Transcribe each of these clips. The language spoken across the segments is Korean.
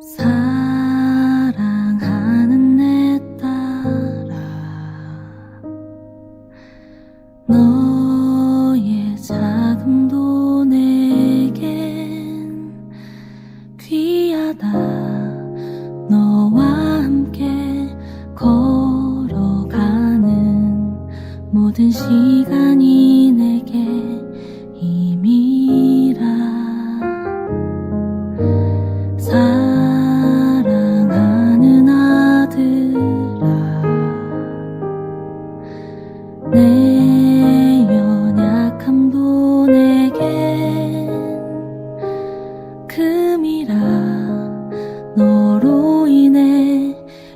사랑하는 내 딸아 너의 자금도 내겐 귀하다. 너와 함께 걸어가는 모든 시간이 내게 힘이라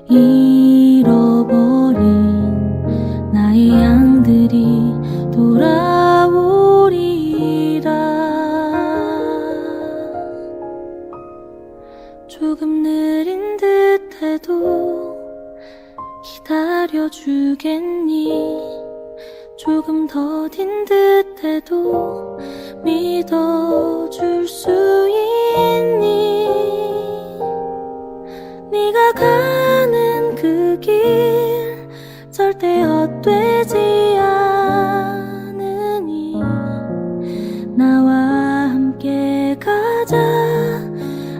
잃어버린 나의 양들이 돌아오리라. 조금 느린 듯해도 기다려주겠니? 조금 더딘 듯해도 믿어 헛되지 않으니 나와 함께 가자.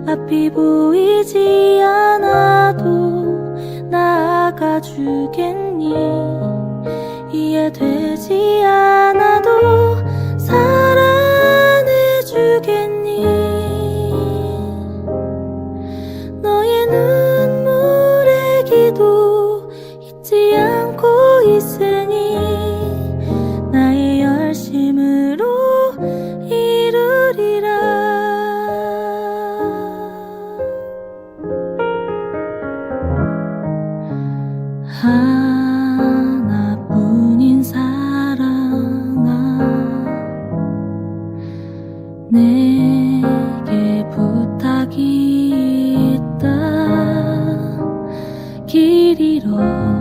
앞이 보이지 않아도 나아가 주겠니 하나뿐인 사랑아 내게 부탁이 있다. 길 잃어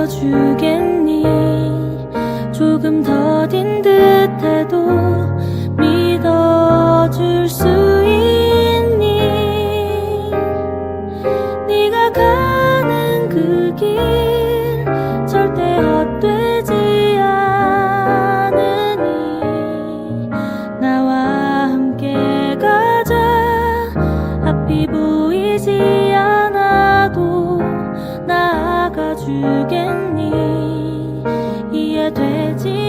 기다려주겠니? 조금 더딘 듯해도 믿어줄 수 있니? 네가 가는 그길 给你一夜堆积